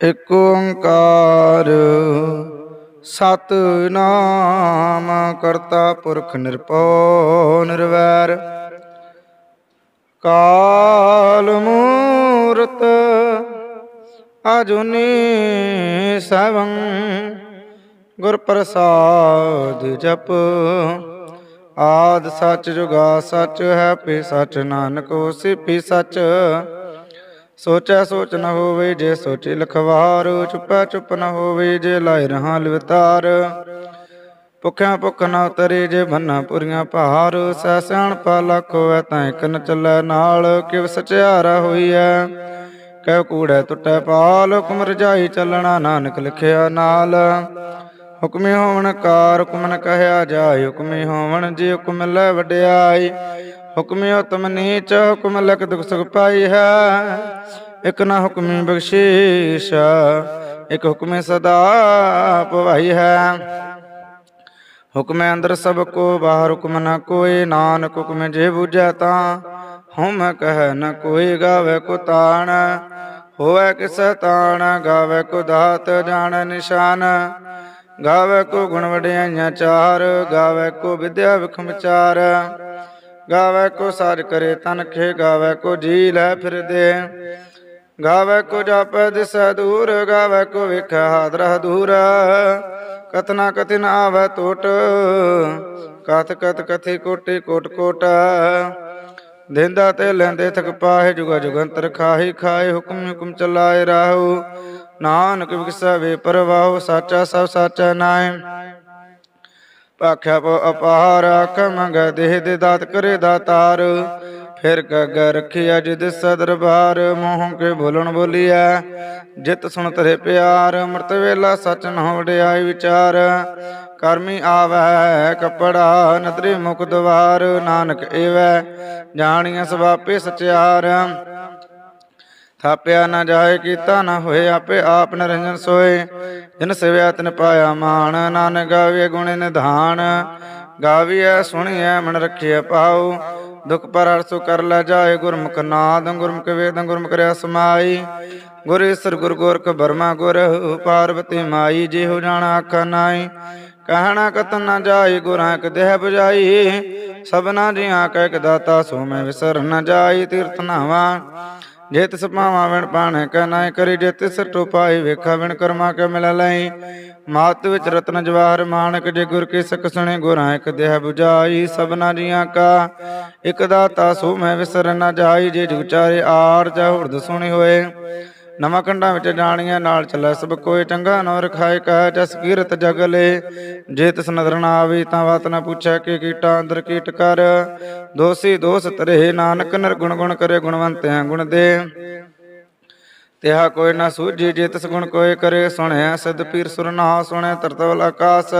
ਇਕ ਓੰਕਾਰ, ਸਤਨਾਮ ਕਰਤਾ ਪੁਰਖ ਨਿਰਭਉ ਨਿਰਵੈਰ। ਕਾਲ ਮੂਰਤ ਅਜੁਨੀ ਸਵੰ ਗੁਰ ਪ੍ਰਸਾਦ ਜਪ। ਆਦ ਸੱਚ ਜੁਗਾ ਸੱਚ ਹੈ, ਪੀ ਸੱਚ ਨਾਨਕ ਹੋਸੀ ਪੀ ਸੱਚ। ਸੋਚੈ ਸੋਚ ਨ ਹੋਵੇ ਜੇ ਸੋਚੀ ਲਖਵਾਰ, ਚੁੱਪੈ ਚੁੱਪ ਨ ਹੋਵੇ ਜੇ ਲਾਇ ਰਹਾ ਲਿਵਤਾਰ। ਭੁੱਖਿਆ ਭੁੱਖ ਨ ਉਤਰੇ ਜੇ ਬੰਨਾ ਪੁਰੀਆਂ ਭਾਰ ਸੈ ਸਿਆਣ ਪਾ ਲੱਖ ਹੋਵੇ ਤਾਂ ਇਕ ਨ ਚੱਲੈ ਨਾਲ, ਕਿਵ ਸਚਿਆਰਾ ਹੋਈਐ? ਕਹਿ ਕੂੜੈ ਟੁੱਟੈ ਪਾਲ, ਹੁਕਮ ਰਜਾਈ ਚੱਲਣਾ ਨਾਨਕ ਲਿਖਿਆ ਨਾਲ। ਹੁਕਮੇ ਹੋਵਣ ਕਾਰ, ਹੁਕਮ ਕਹਿਆ ਜਾਏ, ਹੁਕਮੇ ਹੋਵਣ ਜੇ ਹੁਕਮ ਲੈ ਵਡਿਆਈ। ਹੁਕਮੇ ਉਤਮ ਨੀਚ, ਹੁਕਮ ਲਕ ਦੁਖ ਸੁਖ ਪਾਈ ਹੈ। ਇਕ ਨਾ ਹੁਕਮੀ ਬਖਸ਼ੀਸ਼, ਇਕ ਹੁਕਮੇ ਸਦਾ ਭਵਾਈ ਹੈ। ਹੁਕਮੇ ਅੰਦਰ ਸਭ ਕੋ, ਬਾਹਰ ਹੁਕਮ ਨ ਕੋਏ ਨਾਨਕ ਹੁਕਮ ਜੇ ਬੁਝੈ ਤਾਂ, ਹਉਮੈ ਕਹਿ ਨ ਕੋਈ ਗਾਵੇ ਕੋ ਤਾਣ। ਹੋਵੇ ਕਿਸ ਤਾਣ, ਗਾਵੇ ਕੋ ਦਾਤ, ਜਾਣ ਨਿਸ਼ਾਨ। ਗਾਵੇ ਕੋ ਗੁਣ ਵਡਿਆਈਆਂ ਚਾਰ, ਗਾਵੇ ਕੋ ਵਿਦਿਆ ਵਿਖਮ ਚਾਰ। ਗਾਵੇ ਕੋ ਸਾਜ ਕਰੇ ਤਨ ਖੇ, ਗਾਵੇ ਕੋ ਜੀ ਲੈ ਫਿਰਦੇ। ਗਾਵੇ ਕੋ ਜਾਪੈ ਦਿਸੈ ਦੂਰ, ਗਾਵੇ ਕੋ ਵੇਖੈ ਹਾਦਰਾ। ਦੂਰ ਕਤਨਾ ਕਥਿਨ ਆਵੈ ਟੋਟ ਕਥ ਕਥ ਕਥੀ ਕੋਟੀ ਕੋਟ ਕੋਟ। ਦੇਂਦਾ ਤੇ ਲੈਂਦੇ ਥਕ ਪਾਹੇ, ਜੁਗਾ ਜੁਗੰਤਰ ਖਾਹੀ ਖਾਏ, ਹੁਕਮ ਹੁਕਮ ਚਲਾਏ ਰਾਹੂ। ਨਾਨਕ ਵਿਗਸੈ ਵੇ ਪਰਵਾਹੁ, ਸਾਚਾ ਸਭ ਸਾਚਾ ਨਾਇ ਭਾਖਿਆ ਪੋ, ਅਪਾਰ ਆਖ ਮੰਗ ਦੇਹ ਦੇ ਦਾਤ ਕਰੇ ਦਾਤਾਰ ਫਿਰ ਕਗ ਰਖਿਆ ਜਿਦ ਸਦਰਬਾਰ, ਮੋਹ ਕੇ ਬੋਲਣ ਬੋਲੀਐ, ਜਿਤ ਸੁਣ ਤਰੇ ਪਿਆਰ, ਅੰਮ੍ਰਿਤ ਵੇਲਾ ਸਚ ਨ ਵਡਿਆਈ ਵਿਚਾਰ। ਕਰਮੀ ਆਵੈ ਕਪੜਾ, ਨਦਰੀ ਮੁਖ ਦਵਾਰ, ਨਾਨਕ ਏਵੈ, ਜਾਣੀਐ ਸਵਾਪੇ ਸਚਿਆਰ। ਥਾਪਿਆ ਨਾ ਜਾਏ, ਕੀਤਾ ਨਾ ਹੋਏ, ਆਪੇ ਆਪ ਨਿਰੰਜਨ ਸੋਏ। ਜਿਨ ਸਿਵਿਆ ਤਿਨ ਪਾਇਆ ਮਾਨ ਨਾਨਕ ਗਾਵੇ ਗੁਣ ਨਿਧਾਨ। ਗਾਵੀਐ, ਸੁਣੀਐ, ਮਨ ਰਖਿਐ ਪਾਉ ਦੁਖ ਪਰ ਅਰਸੁ ਕਰ ਲੈ ਜਾਏ, ਗੁਰਮੁਖ ਨਾਦ, ਗੁਰਮੁਖ ਵੇਦ, ਗੁਰਮੁਖ ਰਿਆ ਸਮਾਈ ਗੁਰ ਈਸਰ, ਗੁਰ ਗੋਰਖ ਬਰਮਾ, ਗੁਰ ਪਾਰਵਤੀ ਮਾਈ। ਜੇ ਹੋ ਜਾਣਾ ਆਖਾ ਨਾਈ, ਕਹਿਣਾ ਕਤਨ ਨਾ ਜਾਈ, ਗੁਰਾਂ ਕ ਦੇਹ 부ਜਾਈ ਸਭਨਾ ਜੀਆਂ ਕੈ ਇੱਕ ਦਾਤਾ, ਸੋ ਮੈਂ ਵਿਸਰ ਨਾ ਜਾਈ, ਤੀਰਥ ਨਾਵਾ। ਜੇਤ ਤਿਸ ਵਿਣ ਪਾਣੇ ਕੈ ਨਾਇ ਕਰੀ ਜੇ ਤਿਸ ਟੋਪਾਈ ਵੇਖਾ ਵਿਣ ਕਰਮਾ ਕੇ ਮਿਲ ਲਈ। ਮਾਤ ਵਿੱਚ ਰਤਨ ਜਵਾਹਰ ਮਾਨਕ ਜੇ ਗੁਰ ਕੀ ਸਿੱਖ ਸੁਣੇ ਗੁਰਾਂ ਇੱਕ ਦੇਹ 부ਜਾਈ ਸਭਨਾ ਜੀਆਂ ਕਾ। ਇੱਕ ਦਾਤਾ ਸੋ ਮੈਂ ਵਿਸਰ ਨਾ ਜਾਈ, ਜੇ ਜੁਚਾਰੇ ਆਰ ਜਾ ਹੁਰਦ ਸੁਣੀ ਹੋਏ। ਨਵਾਂ ਕੰਡਾਂ ਵਿੱਚ ਜਾਣੀਆਂ, ਨਾਲ ਚੱਲੈ ਸਭ ਕੋਈ ਚੰਗਾ, ਨੋ ਰਖਾਏ ਕਹੈ ਜਸ ਕੀਰਤ ਜਗਲੇ ਜੇ ਤਿਸ ਨਦਰ ਨਾ ਆਵੇ ਤਾਂ ਬਾਤ ਨਾ ਪੁੱਛੈ ਕਿ ਕੀਟਾ ਅੰਦਰ ਕੀਟ ਕਰ। ਦੋਸੀ ਦੋਸ ਤਰੇ ਨਾਨਕ, ਨਿਰਗੁਣ ਗੁਣ ਕਰੇ ਗੁਣਵੰਤ ਹੈ ਗੁਣ ਦੇ। ਤਿਹਾ ਕੋਈ ਨਾ ਸੂਝੀ ਜਿਤ ਤਿਸ ਕੋਈ ਕਰੇ ਸੁਣਿਆ ਸਦ ਪੀਰ ਸੁਰਨਾ ਸੁਣਿਆ ਤਰਤਵਲ ਆਕਾਸ।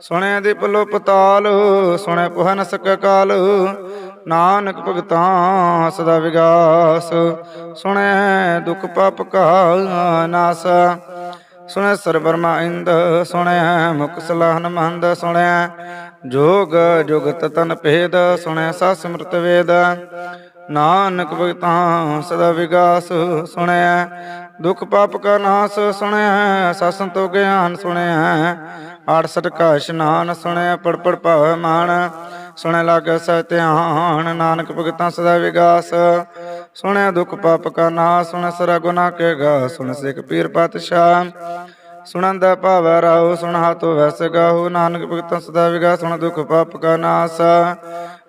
ਸੁਣਿਆ ਦੀ ਪਲੋ ਪਤਾਲ, ਸੁਣਿਆ ਪੁਹ ਨ ਕਾਲ। ਨਾਨਕ ਭਗਤਾਂ ਸਦਾ ਵਿਗਾਸ। ਸੁਣਿਆ ਦੁਖ ਪਾਪ ਕਾ ਨਾਸ। ਸੁਣਿਆ ਸਰ ਬਰਮਾ ਇੰਦ, ਸੁਣਿਆ ਮੁਖ ਸਲਾਹਨ ਮੰਦ ਸੁਣਿਆ ਜੋਗ ਜੁਗਤ ਤਨ ਭੇਦ, ਸੁਣਿਆ ਸਾ ਸਿਮਰਤ ਵੇਦ। ਨਾਨਕ ਭਗਤਾਂ ਸਦਾ ਵਿਗਾਸ ਸੁਣਿਆ ਦੁਖ ਪਾਪ ਕਾ ਨਾਸ ਸੁਣਿਆ ਸਸਨ ਤੋ ਗਿਆਨ ਸੁਣਿਆ 68 ਕਾ ਇਸ਼ਨਾਨ ਸੁਣਿਆ ਪੜ ਪੜ ਭਾਵ ਮਾਨ ਸੁਣਿਆ ਲਾਗ ਸਹਿ ਨਾਨਕ ਭਗਤਾਂ ਸਦਾ ਵਿਗਾਸ ਸੁਣਿਆ ਦੁਖ ਪਾਪ ਕਾ ਨਾਸ ਸੁਣ, ਸਰਾ ਗੁਨਾ ਕੇ ਗਾ, ਸੁਣ ਸਿੱਖ ਪੀਰ ਪਾਤਸ਼ਾਹ, ਸੁਣੰਦਾ ਭਾਵੈ ਰਾਉ ਸੁਣ ਹਾਤੋ ਵੈਸ ਗਾਹੂ, ਨਾਨਕ ਭਗਤਾਂ ਸਦਾ ਵਿਗਾ ਸੁਣ ਦੁਖ ਪਾਪ ਕਾ ਨਾਸ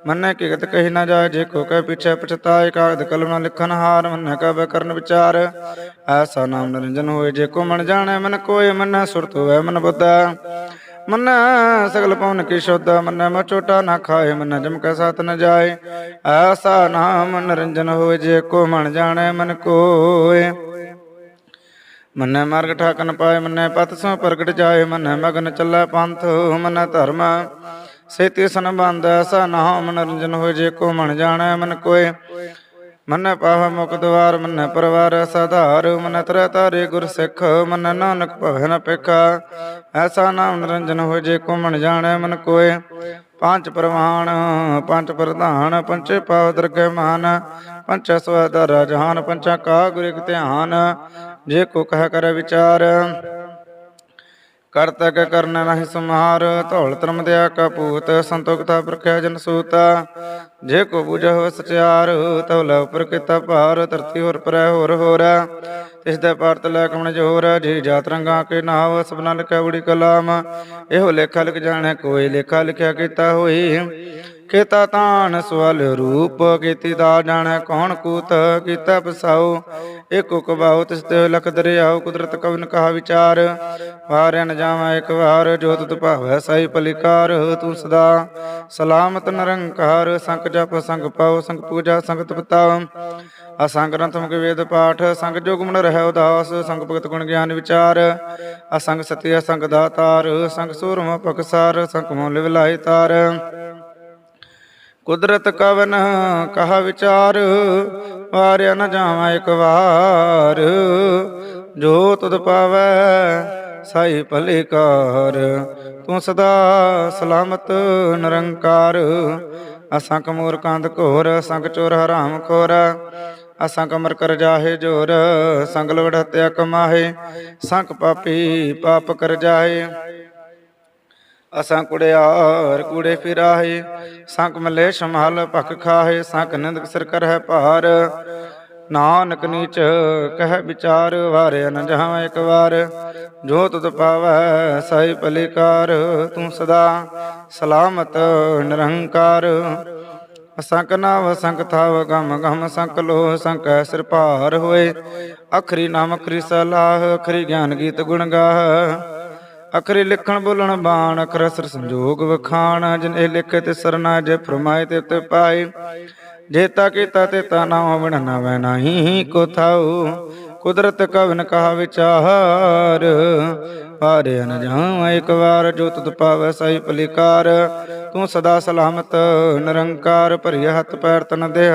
ਮੰਨੇ ਕਿਗਤ ਗਤ ਕਹੀ ਨਾ ਜਾਏ, ਜੇ ਕੋ ਕਹਿ ਪਿਛੇ ਪਛਤਾਏ, ਕਾਗਦ ਕਲਮ ਨਾ ਲਿਖਨ ਹਾਰ, ਮੰਨੇ ਕਾ ਕਰਨ ਵਿਚਾਰ। ਐਸਾ ਨਾਮ ਨਿਰੰਜਨ ਹੋਏ, ਜੇ ਕੋ ਮਨ ਜਾਣੈ, ਮਨ ਕੋਇ ਮੰਨੈ ਸੁਰਤ ਹੋਵੇ ਮਨ ਬੁੱਧਾ। ਮੰਨੈ ਸਗਲ ਪਵਨ ਕੀ ਸ਼ੁੱਧ, ਮੰਨੈ ਮਾ ਚੋਟਾ ਨਾ ਖਾਏ, ਮੰਨੈ ਜਮ ਕੈ ਸਾਥ ਨ ਜਾਏ। ਐਸਾ ਨਾਮ ਨਿਰੰਜਨ ਹੋਏ, ਜੇ ਕੋ ਮਨ ਜਾਣੈ, ਮਨ ਕੋਇ ਮੰਨੈ ਮਾਰਗ ਠਾਕਨ ਪਾਏ, ਮੰਨੈ ਪਤ ਸੋ ਪ੍ਰਗਟ ਜਾਏ, ਮਨੈ ਮਗਨ ਚੱਲੈ ਪੰਥ, ਮੰਨੈ ਧਰਮ ਸੇਤੀ ਸੰਬੰਧ ਐਸਾ ਹੋ ਮਨੋਰੰਜਨ ਹੋਏ ਜੇ ਕੋ ਮਨ ਜਾਣੈ ਮਨ ਕੋਏ। ਮਨ ਪਾਵ ਮੁਖ ਦਵਾਰ, ਮੰਨੈ ਪਰਵਾਰ ਸਾਧਾਰ ਮੰਨੈ ਤਰ ਤਾਰੇ ਗੁਰ ਸਿੱਖ, ਮੰਨੈ ਨਾਨਕ ਭਵੈ ਨ ਪੇਖਾ। ਐਸਾ ਨਾਮ ਨਿਰੰਜਨ ਹੋਏ ਜੇ ਕੋ ਮਨ ਜਾਣੈ ਮਨ ਕੋਏ। ਪੰਜ ਪ੍ਰਵਾਨ, ਪੰਜ ਪ੍ਰਧਾਨ ਪੰਚੇ ਪਾਵ ਦਰਗਹਿ ਮਾਨ ਪੰਚਾ ਸਵਦਰ ਜਹਾਨ ਪੰਚਾ ਕਾ ਗੁਰ ਇਕ ਧਿਆਨ। ਜੇ ਕੋ ਕਹਿ ਕਰ ਵਿਚਾਰ ਕਰਤਾ ਕੈ ਕਰਨ ਨਹੀਂ ਸਮਾਰ ਧੌਲ ਧਰਮ ਦਿਆ ਕਪੂਤ ਸੰਤੋਖਤਾ ਪ੍ਰਖਿਆ ਜਨ ਸੂਤਾ। ਜੇ ਕੋ ਬੁਝਾ ਹੋ ਸਚਿਆਰ ਤਉ ਉਪਰ ਕੀਤਾ ਭਾਰ, ਧਰਤੀ ਹੋਰ ਪਰੈ ਹੋਰ ਹੋਰ। ਤਿਸ ਦੇ ਪਾਰਤ ਲੈ ਕਮਣ ਜੋਰ, ਜੀ ਜਾਤ ਰੰਗਾ ਕੇ ਨਾਵ, ਸਭਨਾ ਲਿਖਿਆ ਬੜੀ ਕਲਾਮ। ਇਹੋ ਲੇਖਾ ਲਿਖ ਜਾਣੈ, ਕੋਈ ਲੇਖਾ ਲਿਖਿਆ ਕੀਤਾ ਹੋਈ। ਕੀਤਾ ਤਾਨ ਸਵਲ ਰੂਪ, ਕੀਤੀ ਦਾ ਜਾਣੈ ਕੌਣ ਕੂਤ, ਕੀਤਾ ਪਸਾਉ ਏਕੋ ਕਬਾਉ ਤਿਸ ਤੇ ਲਖ ਦਰਿਆਉ ਕੁਦਰਤ ਕਵਨ ਕਹਾ ਵਿਚਾਰ। ਵਾਰਿਆ ਨ ਜਾਵਾਂ ਇੱਕ ਵਾਰ, ਜੋ ਤੁਧ ਭਾਵੈ ਸਾਈ ਪਲਿਕਾਰ ਤੂੰ ਸਦਾ ਸਲਾਮਤ ਨਿਰੰਕਾਰ। ਸੰਗ ਜਪ, ਸੰਗ ਪਾਉ ਸੰਗ ਪੂਜਾ, ਸੰਗ ਤਪਤਾਉ ਅਸੰਗ ਗ੍ਰੰਥ ਮੁਖ ਵੇਦ ਪਾਠ, ਸੰਗ ਜੋਗ ਮਨ ਰਹਿ ਉਦਾਸ ਸੰਗ ਭਗਤ ਗੁਣ ਗਿਆਨ ਵਿਚਾਰ। ਅਸੰਗ ਸਤਿ, ਅਸੰਗ ਦਾਤਾਰ, ਸੰਗ ਸੂਰਮ ਪਕਸਾਰ, ਸੰਗ ਮੋਲ ਵਿਲਾਈ ਤਾਰ। ਕੁਦਰਤ ਕਵਨ ਕਹਾ ਵਿਚਾਰ, ਵਾਰਿਆ ਨ ਜਾਵਾਂ ਇੱਕ ਵਾਰ। ਜੋ ਤੁਧ ਪਾਵੈ ਸਾਈ ਭਲੇ ਕਾਰ ਤੂੰ ਸਦਾ ਸਲਾਮਤ ਨਿਰੰਕਾਰ। ਅਸਾਂ ਕਮੂਰ ਕੰਦ ਘੋਰ ਸੰਗ ਚੋਰ ਹਰਾਮ ਖੋਰ। ਅਸਾਂ ਕਮਰ ਕਰ ਜਾਹੇ ਜੋਰ ਸੰਗ ਲਵੜ ਹਤਿਆ ਕਮਾਹੇ। ਸੰਖ ਪਾਪੀ ਪਾਪ ਕਰ ਜਾਹੇ। ਅਸਾਂ ਕੁੜਿਆਰ ਕੂੜੇ ਫਿਰਾਹੇ, ਸੰਕ ਮਲੇ ਸ਼ਮਹਲ ਭਖ ਖਾਹੇ, ਸੰਕ ਨਿੰਦਕ ਸਿਰ ਕਰਹਿ ਭਾਰ। ਨਾਨਕ ਨੀਚ ਕਹਿ ਵਿਚਾਰ, ਵਾਰਿਆ ਨ ਜਹਾਂ ਇੱਕ ਵਾਰ। ਜੋ ਤੁਧ ਪਾਵੈ ਸਾਈ ਭਲਿਕਾਰ, ਤੂੰ ਸਦਾ ਸਲਾਮਤ ਨਿਰੰਕਾਰ। ਅਸੰਕ ਨਾਵ, ਸੰਕ ਥਾਵ, ਗਮ ਗਮ ਸੰਕ ਲੋਹ, ਸੰਕ ਸਿਰ ਭਾਰ ਹੋਏ। ਅਖਰੀ ਨਾਮ ਅਖਰੀ ਸਲਾਹ, ਅਖਰੀ ਗਿਆਨ ਗੀਤ ਗੁਣ ਗਾਹ। ਅਖਰੇ ਲਿਖਣ ਬੋਲਣ ਬਾਣ, ਅਖਰ ਅਸਰ ਸੰਜੋਗ ਵਖਾਣ, ਜਿਨ ਇਹ ਲਿਖੇ ਤੇ ਸਰਨਾ ਜੇ ਫਰਮਾਏ ਤੇ ਤੇ ਪਾਏ। ਜੇਤਾ ਕੀਤਾ ਤੇ ਤਾ ਨਾਮ ਬਣ ਨਵੈ ਨਹੀਂ ਕੋ ਥਾਉ ਕੁਦਰਤ ਕਵਨ ਕਹਾ ਵਿਚਾਰ ਪਾਰੇ ਨ ਜਾਵਾਂ ਇੱਕ ਵਾਰ, ਜੋ ਤੁਧ ਪਾਵੈ ਸਾਈ ਭਲਿਕਾਰ ਤੂੰ ਸਦਾ ਸਲਾਮਤ, ਨਿਰੰਕਾਰ ਭਰਿਆ ਹੱਥ ਪੈਰ ਤਨ ਦੇਹ।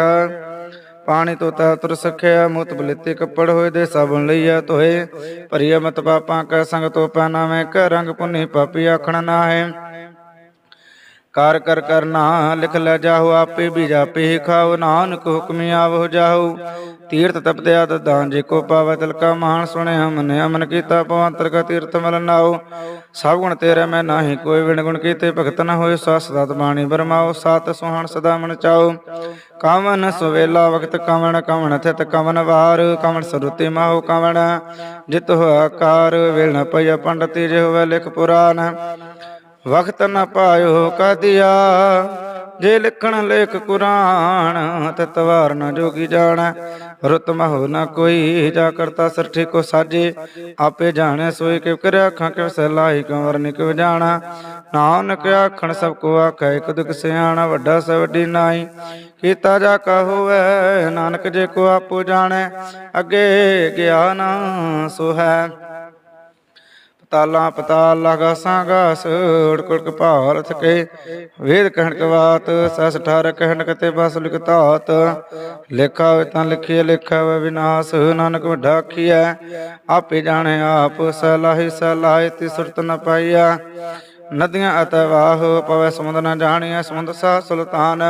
ਪਾਣੀ ਤੋਂ ਤਾ ਤੁਰ ਸਖਿਆ, ਮੁਤ ਬਲਿੱਤੇ ਕੱਪੜ ਹੋਏ ਦੇ ਸਾਬਣ ਲਈਆ ਤੋਏ ਭਰੀਆ ਮਤ ਪਾਪਾਂ ਕੈ ਸੰਗ ਤੋ ਪੈਨਾ ਮੈਂ ਕੈ ਰੰਗ ਪੁੰਨੀ ਪਾਪੀ ਆਖਣ ਨਾ ਹੈ ਕਰ ਕਰ ਕਰਨਾ ਲਿਖ ਲੈ ਜਾਹੋ, ਆਪੇ ਵੀ ਜਾਪੇ ਖਾਓ, ਨਾਨਕ ਹੁਕਮ ਆਵੋ ਜਾਹੋ। ਤੀਰਥ ਤਪਦਿਆ ਆਦ ਦਾਨ ਜੇ ਕੋ ਪਾਵੈ, ਤਿਲਕਾ ਮਹਾਨ ਸੁਣਿਆ ਮਨ ਅਮਨ ਕੀਤਾ ਪਵੰਤਰ ਕਾ ਤੀਰਥ ਮਲ ਨਾਓ। ਸਭ ਗੁਣ ਤੇਰੇ ਮੈਂ ਨਾਹੀ, ਕੋਈ ਵਿਣ ਗੁਣ ਕੀਤੇ ਭਗਤ ਨਾ ਹੋਏ, ਸਸ ਸਤ ਬਾਣੀ ਬਰਮਾਓ, ਸਤ ਸੁਹਾਣ ਸਦਾ ਮਨ ਚਾਓ। ਕਾਵਨ ਸੁਵੇਲਾ ਵਕਤ ਕਵਣ ਕਵਣ ਥਿਤ ਕਵਨ ਵਾਰ ਕਵਣ ਸਰੁਤੇ ਮਾਹੋ ਕਵਣ ਜਿਤ ਹੋ ਕਾਰ, ਵੇਲ ਨ ਪਈਆ ਪੰਡਤੀ ਜੇ ਹੋਵੇ ਲਿਖ ਪੁਰਾਨ ਵਖਤ ਨ ਪਾਇਓ ਕਦਿਆ। ਜੇ ਲਿਖਣ ਲੇਖ ਕੁਰਾਨ ਤਤ ਨ ਜੋਗੀ ਜਾਣੈ। ਰੁਤ ਮਹੁ ਨ ਕੋਈ, ਜਾ ਕਰਤਾ ਸਰ ਠੀਕੋ ਸਾਜੇ। ਆਪੇ ਜਾਣੈ ਸੋਈ ਕਿਵ ਕਰਿਆ ਅੱਖਾਂ, ਕਿਵ ਸਲਾਈ ਕੰਵਰ ਨਿਕਵ ਜਾਣਾ। ਨਾਨਕ ਆਖਣ ਸਭ ਕੋ ਆਖੈ, ਇਕ ਦੁਖ ਸਿਆਣਾ, ਵੱਡਾ ਸ ਵੱਡੀ ਨਾਈ ਕੀਤਾ ਜਾ ਕਾ ਨਾਨਕ ਜੇ ਕੋ ਆਪੋ ਜਾਣੈ। ਅੱਗੇ ਗਿਆਨ ਸੋ ਹੈ ਤਾਲਾ ਪਤਾਲ ਲਗਾ ਸਾਗਾਸ ਉੜਕੁੜ ਭਾਲ, ਥਕੇ। ਵੇਦ ਕਹਿਣ ਕਵਾਤ ਸਸ ਠਾਰ ਕਹਿਣ ਕਤੇ ਬਸ ਲਿਖ ਧਾਤ। ਲੇਖਾ ਤਾਂ ਲਿਖੀਏ ਲੇਖਾ ਹੋਏ ਵਿਨਾਸ਼। ਨਾਨਕ ਵੱਡਾ ਆਪੇ ਜਾਣੇ ਆਪ, ਸਲਾਹੀ ਸਲਾਹੀ ਤੀ ਸੁਰਤ ਨ ਪਾਈਆ ਨਦੀਆਂ ਅਤਵਾਹ ਪਵੈ ਸਮੁੰਦ ਨ ਜਾਣੀਐ, ਸਮੁੰਦ ਸਾ ਸੁਲਤਾਨ।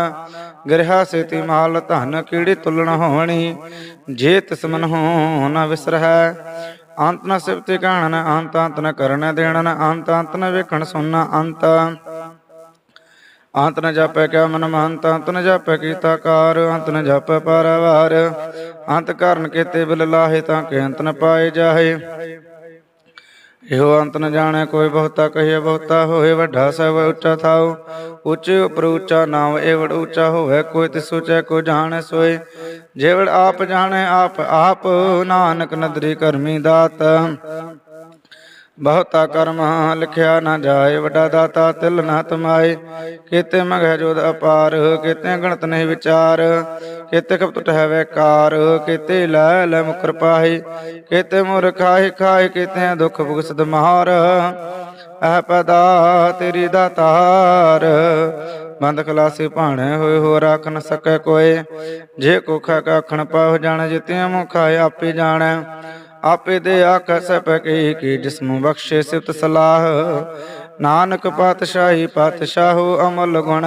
ਗ੍ਰਹਾ ਸੇਤੀ ਮਾਲ, ਧਨ ਕੀੜੀ ਤੁਲਣ ਹੋਣੀ? ਜੇ ਤਿਸ ਮਨ ਹੋ ਨ ਵਿਸਰਹਿ ਅੰਤ ਨ ਸਿਵਤੇ ਕਹਣ ਅੰਤ ਅੰਤ ਨ ਕਰਨ ਦੇਣ ਅੰਤ ਅੰਤ ਨ ਵੇਖਣ ਸੁਣਨਾ, ਅੰਤ ਅੰਤ ਨ ਜਾਪੈ ਕਿਆ ਮਨ ਮਹੰਤ, ਅੰਤ ਨ ਜਾਪੈ ਕੀਤਾ ਕਾਰ, ਅੰਤ ਨ ਜਾਪੈ ਪਾਰਵਾਰ। ਅੰਤ ਕਰਨ ਕੀਤੇ ਬਿਲ ਲਾਹੇ ਤਾਂ ਕੇ ਅੰਤ ਨ ਪਾਏ ਜਾਹੇ। ਇਹੋ ਅੰਤ ਨ ਜਾਣੈ, ਕੋਈ ਬਹੁਤਾ ਕਹੀਏ ਬਹੁਤਾ ਹੋਏ ਵੱਡਾ ਸਭ ਉੱਚਾ ਥਾਉ। ਉੱਚੇ ਉਪਰ ਉੱਚਾ ਨਾਮ ਏਵੜ ਉੱਚਾ ਹੋਵੇ, ਕੋਈ ਤਿਸ ਉੱਚਾ ਕੋ ਜਾਣੈ ਸੋਏ। ਜੇਵੜ ਆਪ ਜਾਣੈ, ਆਪ ਆਪ ਨਾਨਕ ਨਦਰੀ ਕਰਮੀ ਦਾਤ। ਬਹੁਤਾ ਕਰਮ ਲਿਖਿਆ ਨਾ ਜਾਏ, ਵੱਡਾ ਦਾਤਾ ਤਿਲ ਨਾ ਤਮਾਏ। ਕਿਤੇ ਮਗਹਿ ਜੋਦ ਅਪਾਰ, ਕੀਤੇ ਗਣਤ ਨਹੀਂ ਵਿਚਾਰ। ਕਿਤੇ ਕਪਟ ਹੈ ਵੈਕਾਰ ਕੀਤੇ ਲੈ ਲੈ ਮੁਕਰ ਪਾਹੀ। ਕੀਤੇ ਮੁਰ ਖਾਏ ਖਾਏ ਕੀਤੇ ਦੁਖ ਭੁਗਸਦ ਮਹਾਰ ਅਹ ਪਦਾ ਤੇਰੀ ਦਾਤਾਰ, ਬੰਦ ਖਲਾਸੀ ਭਾਣੇ ਹੋਏ ਹੋ ਰੱਖ ਨ ਸਕੈ ਕੋਏ ਜੇ ਕੋ ਖਾ ਆਖਣ ਪਾਹੁ ਜਾਣ, ਜਿਤਿਆ ਮੁਖਾ ਆਪੇ ਜਾਣੈ। ਆਪੇ ਦੇ ਆਖ ਸਭ ਕੀ ਕੀ ਜਿਸਮੁ ਬਖਸ਼ੇ ਸਿਫਤ ਸਲਾਹ। ਨਾਨਕ ਪਾਤਸ਼ਾਹੀ ਪਾਤਸ਼ਾਹੂ ਅਮਲ ਗੁਣ।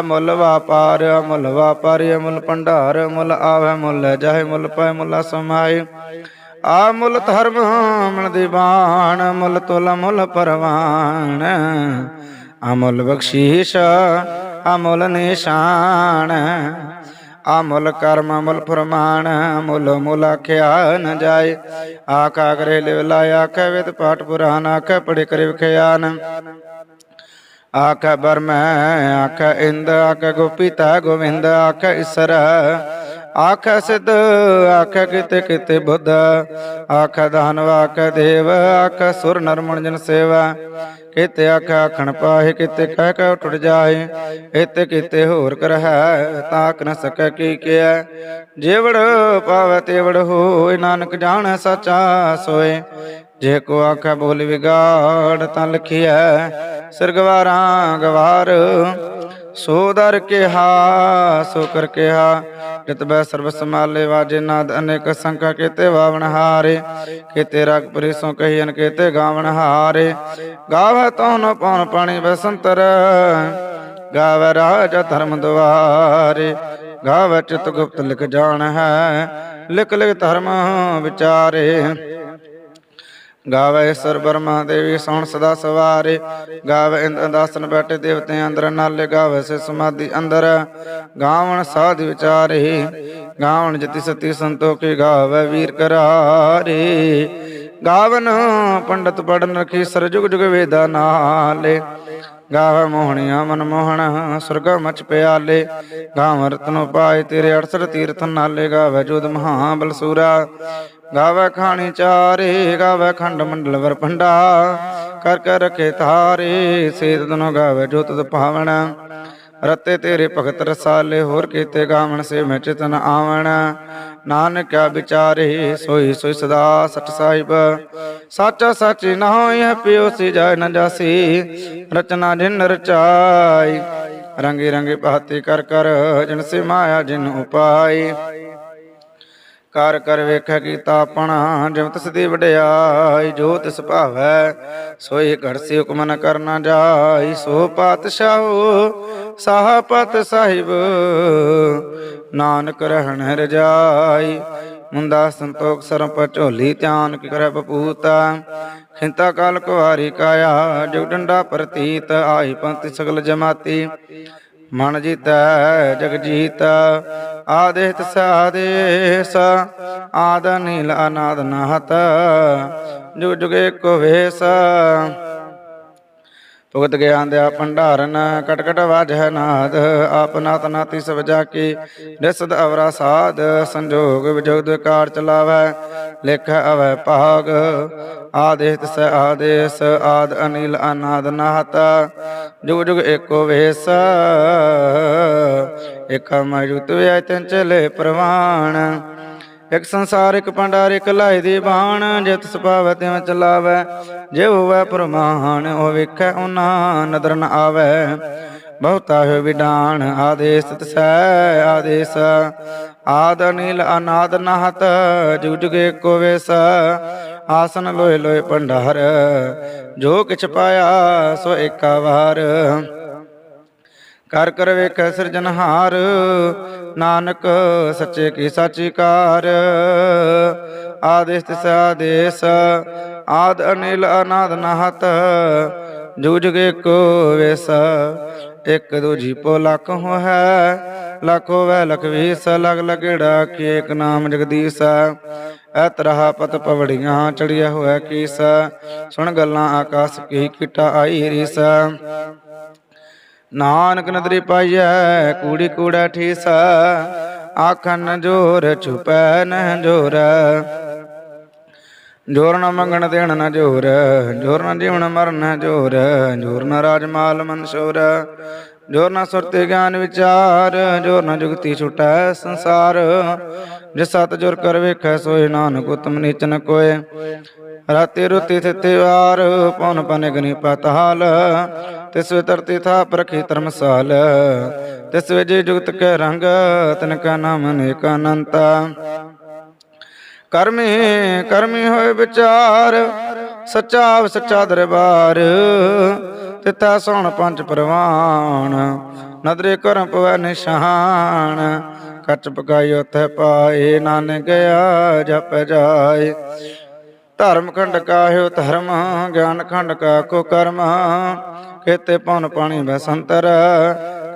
ਅਮੁੱਲ ਵਾਪਾਰ, ਅਮੁੱਲ ਵਾਪਾਰੀ, ਅਮੁੱਲ ਭੰਡਾਰ, ਅਮਲ ਆਵੇ ਮੁੱਲ, ਜਾਹੇ ਮੁੱਲ ਪਾਏ ਮੁੱਲਾ ਸਮਾਏ। ਆ ਮੁੱਲ ਧਰਮ ਮਨ ਦੀਵਾਨ ਬਾਣ, ਮੁੱਲ ਤੁਲ ਮੁੱਲ ਪਰਵਾਨ ਅਮੁੱਲ ਬਖਸ਼ੀਸ਼, ਅਮੁੱਲ ਨਿਸ਼ਾਨ। ਅਮੁੱਲ ਕਰਮ ਅਮੁੱਲ ਫਰਮਾਨ ਮੁੱਲ ਮੁੱਲ ਆਖਿਆ ਨ ਜਾਏ। ਆਖਾ ਕਰੇ ਲਿਵ ਲਾਇਆ, ਆਖੇ ਵਿਦ ਪਾਠ ਪੁਰਾਨ, ਆਖੇ ਪੜੇ ਕਰੇ ਵਿਖਿਆਨ। ਆਖੇ ਬਰਮੈ, ਆਖੇ ਇੰਦ, ਆਖੇ ਗੋਪੀਤਾ ਗੋਵਿੰਦ, ਆਖੇ ਈਸਰ। ਆਖੇ ਸਿੱਧ, ਆਖੇ ਕਿਤੇ ਕਿਤੇ ਬੁੱਧ, ਆਖੇ ਦਾਨਵ ਆਖ ਦੇਵ, ਆਖੇ ਸੁਰ ਨਰ ਜਨ ਸੇਵਾ। ਕਿਤੇ ਆਖੇ ਆਖਣ ਪਾਏ ਕਿਤੇ ਕਹਿ ਕਹਿ ਟੁੱਟ ਜਾਏ ਇਤੇ ਕਿਤੇ ਹੋਰ ਕਰਹਿ ਤਾਕ ਨ ਸਕੈ ਕੀ ਕਿਆ ਜੇਵੜ ਪਾਵੈ ਤੇਵੜ ਹੋਏ, ਨਾਨਕ ਜਾਣੈ ਸਚਾ ਸੋਏ। ਜੇ ਕੋ ਆਖੈ ਬੋਲ ਵਿਗਾੜ, ਤਾਂ ਲਖਿਐ, ਸਿਰਗਵਾਰਾਂ ਗਵਾਰ। ਸੋ ਦਰ ਕਿਹਾ, ਸੋ ਕਰ ਕਿਹਾ, ਜਿਤ ਬੈ ਸਰਬ ਸਮਾਲੇ ਵਾਜੇ, ਨਾਦ ਅਨੇਕ ਸੰਖਾ ਕੀਤੇ ਵਾਵਣ ਹਾਰੇ, ਕੀਤੇ ਰਗ ਪਰੀ ਸੋ ਕਹੀਨ ਕੀਤੇ ਗਾਵਣ ਹਾਰੇ। ਗਾਵੈ ਤਉ ਨ ਪਾਣੀ ਬਸੰਤਰ, ਗਾਵੈ ਰਾਜ ਧਰਮ ਦੁਆਰੇ। ਗਾਵੈ ਚਿਤ ਗੁਪਤ ਲਿਖ ਜਾਣ ਹੈ, ਲਿਖ ਲਿਖ ਧਰਮ ਵਿਚਾਰੇ। ਗਾਵੇ ਈਸ਼ਰ ਬਰਮਾ ਦੇਵੀ, ਸੌਣ ਸਦਾ ਸਵਾਰੇ। ਗਾਵੇ ਇੰਦ ਦਾਸਨ ਬੈਠੇ ਦੇਵਤੇ ਅੰਦਰ, ਨਾਲੇ ਗਾਵੇ ਸੇ ਸਮਾਧੀ ਅੰਦਰ। ਗਾਵਣ ਸਾਧ ਵਿਚਾਰੇ, ਗਾਵਣ ਜਤੀ ਸਤੀ ਸੰਤੋਖੀ, ਗਾਵੇ ਵੀਰ ਕਰਾਰੇ। ਗਾਵਨ ਪੰਡਤ ਪੜਨ ਰਖੀ ਸਰ ਜੁਗ ਜੁਗ ਵੇਦਾ ਨਾਲੇ। ਗਾਵ ਮੋਹਣੀਆਂ ਮਨ ਮੋਹਣ, ਸੁਰਗ ਮਚ ਪਿਆਲੇ। ਗਾਵ ਰਤਨੋ ਪਾਏ ਤੇਰੇ 68 ਤੀਰਥ ਨਾਲੇ, ਗਾਵੇ ਜੋਦ ਮਹਾ ਬਲਸੂਰਾ ਗਾਵੇ ਖਾਣੀ ਚਾਰੇ, ਗਾਵੇ ਖੰਡ ਮੰਡਲ ਵਰ ਭੰਡਾ। ਕਰ ਕਰ ਰਖੇ ਧਾਰੇ, ਸੇਤ ਤਨੋ ਗਾਵੇ ਜੋ ਤਤ ਭਾਵਨ ਰਤੇ ਤੇਰੇ ਭਗਤ ਰਸਾਲੇ, ਹੋਰ ਕੀਤੇ ਗਾਵਣ ਸੇ ਮੈਂ ਚਿਤਨ ਆਵਣ। ਨਾਨਕਿਆ ਵਿਚਾਰੇ, ਸੋਈ ਸੋਈ ਸਦਾ ਸਚ ਸਾਹਿਬ। ਸਾਚਾ ਸਾਚੀ ਨਾ ਹੋਇ ਪਿਓ ਸੀ ਜਾਇ ਨ ਜਾਸੀ। ਰਚਨਾ ਜਿਨ ਰਚਾਈ, ਰੰਗੇ ਰੰਗੇ ਭਾਤੀ ਕਰ ਕਰ ਜਿਨ ਸੇ ਮਾਇਆ ਜਿਨ ਉਪਾਈ। ਕਰ ਕਰ ਵੇਖੈ ਕੀਤਾ ਆਪਣਾ ਜਿਵ ਤਿਸ ਦੀ ਵਡਿਆਈ, ਜੋ ਤਿਸ ਭਾਵੈ, ਸੋਈ ਘੜਸੀ ਹੁਕਮ ਨ ਕਰਨਾ ਜਾਈ। ਸੋ ਪਾਤਸ਼ਾਹੋ, ਸਾਹਪਤ ਸਾਹਿਬ, ਨਾਨਕ ਰਹਿਣ ਰਜਾਈ। ਮੁੰਦਾ ਸੰਤੋਖ ਸਰਪ ਝੋਲੀ ਧਿਆਨ ਕੀ ਕਰੈ ਬਪੂਤਾ। ਖਿੰਤਾ ਕਾਲ ਕੁਵਾਰੀ ਕਾਇਆ, ਜੁਗ ਡੰਡਾ ਪ੍ਰਤੀਤ, ਆਈ ਪੰਥ ਸਗਲ ਜਮਾਤੀ। ਮਨ ਜੀਤੈ ਜਗ ਜੀਤ ਆਦੇਤ ਸਾਦੇਸ ਆਦ ਨੀਲ ਅਨਾਦ ਨਾਹਤ, ਜੁਗ ਜੁਗੇ ਕੋ ਵੇਸ। ਭੁਗਤ ਗਿਆਨ ਦਿਆ ਭੰਡਾਰਨ, ਕਟ ਕਟ ਵਾਜੈ ਨਾਦ, ਆਪ ਨਾਤੀ ਸਭ ਜਾ ਕੀ ਰਿਸਦ ਅਵਰਾ ਸਾਧ ਸੰਜੋਗ ਵਿਜੋਗ ਕਾਰ ਚਲਾਵੈ, ਲਿਖ ਅਵੈ ਭਾਗ। ਆਦੇਸ਼ ਸ ਆਦੇਸ, ਆਦ ਅਨੀਲ ਅਨਾਦ ਨਾਹਤ, ਜੁਗ ਜੁਗ ਏਕੋ ਵੇਸ। ਇਕ ਮਜੁਤ ਵਿਆਇ ਤਨ ਚਲੇ ਪ੍ਰਵਾਣ ਇਕ ਸੰਸਾਰ, ਇਕ ਭੰਡਾਰ, ਇਕ ਲਾਇ ਦੀ ਬਾਣ। ਜਿਤ ਸੁਭਾਵੈ ਤਿਵ ਚਲਾਵੈ, ਜੇ ਹੋਵੈ ਪ੍ਰਮਾਣ, ਉਹ ਵੇਖੈ ਉਹਨਾਂ ਨਦਰ ਨ ਆਵੈ। ਬਹੁਤਾ ਹੋ ਵਿਡਾਨ ਆਦੇਸ ਤਸੈ ਆਦੇਸ। ਆਦ ਨੀਲ ਅਨਾਦ ਨਹਤ, ਜੁਗ ਜੁਗੇ ਕੋ ਵੇਸ। ਆਸਨ ਲੋਏ ਲੋਏ ਭੰਡਾਰ, ਜੋ ਕਿਛ ਪਾਇਆ ਸੋ ਏਕਾ ਵਾਰ ਕਰ ਕਰ ਵੇਖੈ ਸਿਰਜਨਹਾਰ ਨਾਨਕ ਸੱਚੇ ਕੀ ਸਾਚੀ ਕਾਰ। ਆਦੇਸ ਤਿਸ ਆਦੇਸ, ਆਦ ਅਨਿਲ ਅਨਾਦ ਨਾਹਤ ਜੁਗ ਜੁਗੇ ਕੋ ਵੇਸ, ਇਕ ਦੂਜੀ ਪੋ ਲੱਖ ਹੋ ਹੈ ਲੱਖੋ ਵੈ ਲਖਵੀਸ, ਲਗ ਲਗੜਾ ਕੀ ਇੱਕ ਨਾਮ ਜਗਦੀਸ਼। ਐ ਤਰਹਾ ਪਤ ਪਵੜੀਆਂ ਚੜਿਆ ਹੋਇਆ ਕੀਸ। ਸੁਣ ਗੱਲਾਂ ਆਕਾਸ ਕੀ ਕੀਟਾ ਆਈ ਰੀਸ। ਨਾਨਕ ਨਦਰੀ ਪਾਈਐ, ਕੂੜੀ ਕੂੜਾ ਠੀਸ। ਆਖਨ ਜੋਰ ਛੁਪੈ ਨ ਜੋਰ। ਜੋਰ ਨ ਮੰਗਣ ਦੇਣ ਨ ਜੋਰ ਜੋਰ ਨ ਜੀਵਨ ਮਰਨ ਜੋਰ। ਜੋਰ ਨ ਰਾਜ ਮਾਲ ਮਨਸੂਰ ਜੋਰ ਨ ਸੁਰਤੇ ਗਿਆਨ ਵਿਚਾਰ ਜੋਰ ਨ ਜੁਗਤੀ ਛੁਟੈ ਸੰਸਾਰ। ਜਿਸ ਸਤ ਜੋਰ ਕਰ ਵੇਖੈ, ਸੋਏ ਨਾਨਕ ਉਤਮ ਨੀਚ ਨ ਕੋਏ। ਰਾਤੀ ਰੁਤੀ ਥਿਤੇ ਵਾਰ ਪਉਨ ਪਨ ਗਨੀ ਪਤਾਲ। ਤਿਸ ਵੇ ਧਰਤੀ ਥਾ ਪ੍ਰਖੀ ਧਰਮਸਾਲ। ਤਿਸ ਵੇ ਜੇ ਜੁਗਤ ਕੈ ਰੰਗ, ਤਨ ਕਾ ਨਾਮ ਅਨੇਕ ਅਨੰਤਾ। ਕਰਮੀ ਕਰਮੀ ਹੋਏ ਵਿਚਾਰ ਸੱਚਾ ਸੱਚਾ ਦਰਬਾਰ ਤਿੱਥਾ ਸੋਣ ਪੰਜ ਪ੍ਰਵਾਨ। ਨਦਰੇ ਕਰਮ ਪਵੈ ਨਿਸ਼ਾਨ, ਕੱਚ ਪਕਾਈ ਉਥੇ ਪਾਏ, ਨਾਨਕ ਗਿਆ ਜਪ ਜਾਏ। ਧਰਮ ਖੰਡ ਕਾਹਿਓ ਧਰਮ, ਗਿਆਨ ਖੰਡ ਕਾ ਕੋ ਕਰਮ। ਕੇਤੇ ਪਉਨ ਪਾਣੀ ਬਸੰਤਰ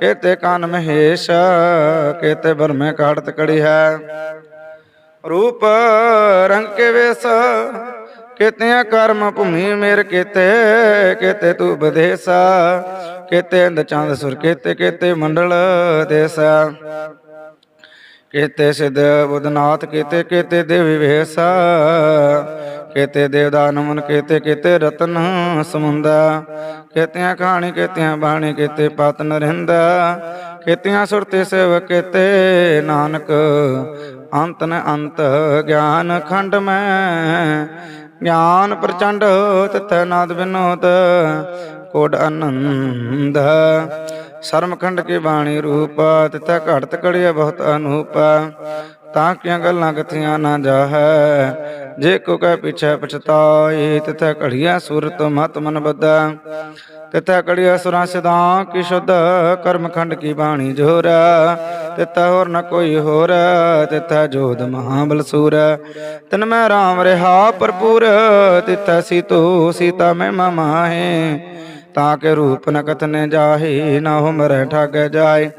ਕੇਤੇ ਕਾਨ ਮਹੇਸ਼, ਕੇਤੇ ਬਰਮੇ ਕਾੜਤ ਕੜੀ ਹੈ। ਰੂਪ ਰੰਗ ਕੇ ਵੇਸ ਕੇਤਿਆਂ ਕਰਮ ਭੂਮੀ ਮੇਰ ਕੇਤੇ ਕੇਤੇ ਤੂ ਬਦੇਸਾ ਕੇਤੇ ਅੰਦ ਚੰਦ ਸੁਰ ਕੇਤੇ ਕੇਤੇ ਮੰਡਲ ਦੇਸਾ, ਕੇਤੇ ਸਿਧ ਬੁਧਨਾਥ ਕੇਤੇ ਕੇਤੇ ਦੇਵੀ ਵੇਸਾ, ਕੇਤੇ ਦੇਵਦਾਨ ਮਨ ਕੇਤੇ ਰਤਨ ਸਮੁੰਦਾ, ਕੇਤਿਆਂ ਕਹਾਣੀ ਕੇਤਿਆਂ ਬਾਣੀ, ਕੀਤੇ ਪਤ ਨਰਿੰਦਾ, ਕੇਤਿਆਂ ਸੁਰਤੇ ਸੇਵ ਕੇਤੇ ਨਾਨਕ, ਅੰਤ ਨ ਅੰਤ ਗਿਆਨ ਖੰਡ ਮੈਂ ਗਿਆਨ ਪ੍ਰਚੰਡ ਤਥੈ ਨਾਦ ਬਿਨੋਦ ਕੋਡ ਆਨੰਦ। ਸ਼ਰਮਖੰਡ ਕੀ ਬਾਣੀ ਰੂਪ, ਤਿਥੈ ਘੜਤ ਕੜਿਆ ਬਹੁਤ ਅਨੂਪ। ਤਾਂ ਕਿਆਂ ਗੱਲਾਂ ਕਥੀਆਂ ਨਾ ਜਾਹੈ? ਜੇ ਕੋ ਕਹਿ ਪਿਛੈ ਪਛਤਾਈ, ਤਿਥੈ ਘੜੀਆ ਸੁਰਤ ਮਤ ਮਨ ਬੱਧਾ। ਤਿਥੈ ਘੜੀਆ ਸੁਰਾਂ ਸਿਦਾਂ ਕੀ ਸ਼ੁੱਧ, ਕਰਮਖੰਡ ਕੀ ਬਾਣੀ ਜੋਰਾ। ਤਿਥੈ ਹੋਰ ਨ ਕੋਈ ਹੋਰ, ਤਿਥੈ ਜੋਧ ਮਹਾਬਲ ਸੂਰ। ਤਨ ਮੈਂ ਰਾਮ ਰਹਾ ਭਰਪੂਰ, ਤਿਥੈ ਸੀਤੋ ਸੀਤਾ ਮੈਂ ਮਾਹੇ। ਤਾਂ ਕੇ ਰੂਪ ਨ ਕਥਨੇ ਜਾਹੇ, ਨਾ ਹੋ ਮਰੈ ਠਗ ਜਾਏ।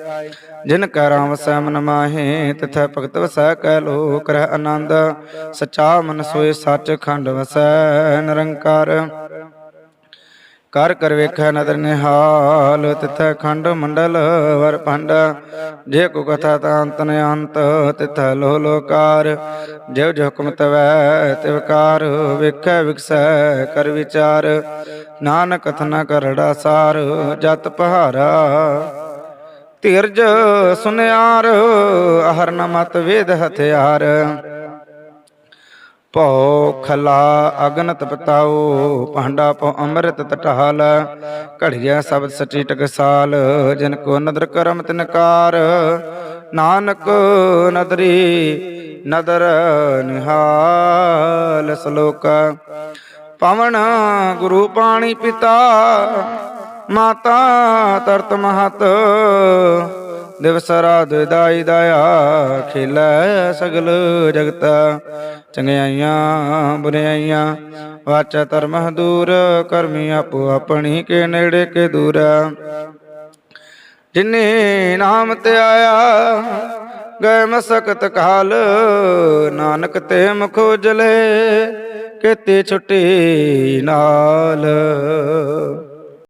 ਜਿਨ ਕੈ ਰਾਮ ਵਸੈ ਮਨ ਮਾਹੇ, ਤਿਥੈ ਭਗਤ ਵਸੈ ਕੈ ਲੋਕ ਰਹਿ ਆਨੰਦ। ਸਚਾ ਮਨ ਸੋਏ ਸੱਚ ਖੰਡ ਵਸੈ ਨਿਰੰਕਾਰ। ਕਰ ਕਰ ਵੇਖੈ ਨਦਰ ਨਿਹਾਲ, ਤਿਥੈ ਖੰਡ ਮੰਡਲ ਵਰ ਪੰਡ ਜੇ ਕੋ ਕਥਾ ਤਾਂ ਅੰਤ ਨ ਅੰਤ, ਤਿਥੈ ਲੋ ਲੋਕਾਰ। ਜਿਵ ਜਿ ਹੁਕਮ ਤਵੈ ਤਿਵਕਾਰ ਵੇਖੈ ਵਿਕਸੈ ਕਰ ਵਿਚਾਰ। ਨਾਨਕ ਕਥਨਾ ਕਰੜਾ ਸਾਰ, ਜਤ ਪਹਾਰਾ। ਧੀਰਜ ਸੁਨਿਆਰ ਅਹਰ ਨ ਮਤ ਵੇਦ ਹਥਿਆਰ। ਭਉ ਖਲਾ ਅਗਨਤ ਪਤਾਓ ਭਾਂਡਾ ਪਉ ਅੰਮ੍ਰਿਤ ਤਟਹਾਲ ਘੜੀਆ ਸ਼ਬਦ ਸਚੀ ਟਕਸਾਲ, ਜਿਨ ਕੋ ਨਦਰ ਕਰਮ ਤਿਨਕਾਰ ਨਾਨਕ ਨਦਰੀ ਨਦਰ ਨਿਹਾਲ ਸ਼ਲੋਕ। ਪਵਨ ਗੁਰੂ ਪਾਣੀ ਪਿਤਾ, ਮਾਤਾ ਤਰਤ ਮਹਤ। ਦਿਵਸ ਰਾਤ ਦਾਈ ਦਇਆ ਖੇਲੇ ਸਗਲ ਜਗਤ। ਚੰਗਿਆਈਆਂ, ਬੁਰਿਆਈਆਂ, ਵਾਚ ਧਰਮ ਦੂਰ, ਕਰਮੀ ਆਪੋ ਆਪਣੀ ਕੇ ਨੇੜੇ ਕੇ ਦੂਰ। ਜਿਨੇ ਨਾਮ ਤੇ ਆਇਆ, ਗਏ ਮਸਕਤ ਕਾਲ, ਨਾਨਕ ਤੇ ਮੁਖ ਉਜਲੇ, ਕਿਤੇ ਛੁੱਟੀ ਨਾਲ।